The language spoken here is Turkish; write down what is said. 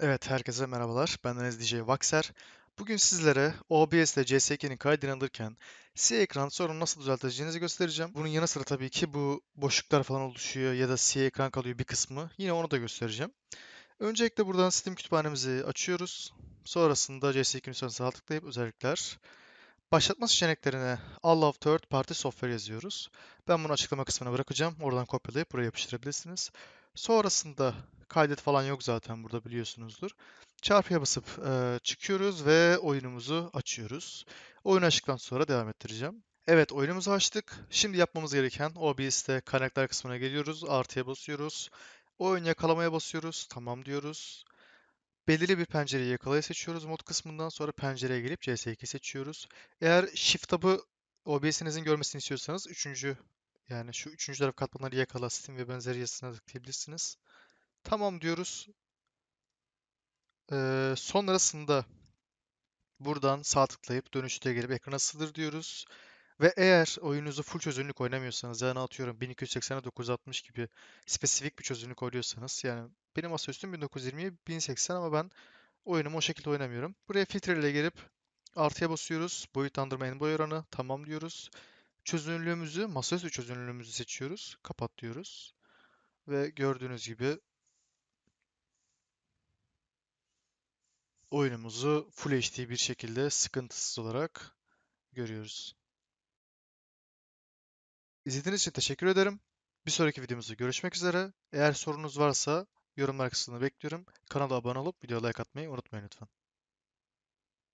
Evet, herkese merhabalar. Bendeniz DJ Vakser. Bugün sizlere OBS ile CS2'nin kaydını alırken siyah ekran sorunu nasıl düzelteceğinizi göstereceğim. Bunun yanı sıra tabii ki bu boşluklar falan oluşuyor ya da siyah ekran kalıyor bir kısmı. Yine onu da göstereceğim. Öncelikle buradan Steam kütüphanemizi açıyoruz. Sonrasında CS2'nin üzerine sağ tıklayıp özellikler. Başlatma seçeneklerine All of Third Party Software yazıyoruz. Ben bunu açıklama kısmına bırakacağım. Oradan kopyalayıp buraya yapıştırabilirsiniz. Sonrasında kaydet falan yok zaten burada biliyorsunuzdur. Çarpıya basıp e, çıkıyoruz ve oyunumuzu açıyoruz. Oyun açtıktan sonra devam ettireceğim. Evet oyunumuzu açtık. Şimdi yapmamız gereken OBS'te kaynaklar kısmına geliyoruz. Artıya basıyoruz. Oyun yakalamaya basıyoruz. Tamam diyoruz. Belirli bir pencereyi yakalaya seçiyoruz mod kısmından sonra pencereye gelip CS2 seçiyoruz. Eğer Shift tab'ı OBS'inizin görmesini istiyorsanız üçüncü yani şu üçüncü taraf katmanları yakala Steam ve benzeri yazısına tıklayabilirsiniz. Tamam diyoruz. Ee, sonrasında buradan sağ tıklayıp dönüşte gelip ekrana sığdır diyoruz. Ve eğer oyununuzu full çözünürlük oynamıyorsanız yani atıyorum 1280'e 960 gibi spesifik bir çözünürlük oynuyorsanız yani benim masaüstüm 1920'ye 1080 ama ben oyunumu o şekilde oynamıyorum. Buraya filtreyle gelip artıya basıyoruz. Boyutlandırma en boy oranı tamam diyoruz. Çözünürlüğümüzü masaüstü çözünürlüğümüzü seçiyoruz. Kapat diyoruz. Ve gördüğünüz gibi oyunumuzu Full HD bir şekilde sıkıntısız olarak görüyoruz. İzlediğiniz için teşekkür ederim. Bir sonraki videomuzda görüşmek üzere. Eğer sorunuz varsa yorumlar kısmına bekliyorum. Kanala abone olup videoya like atmayı unutmayın lütfen.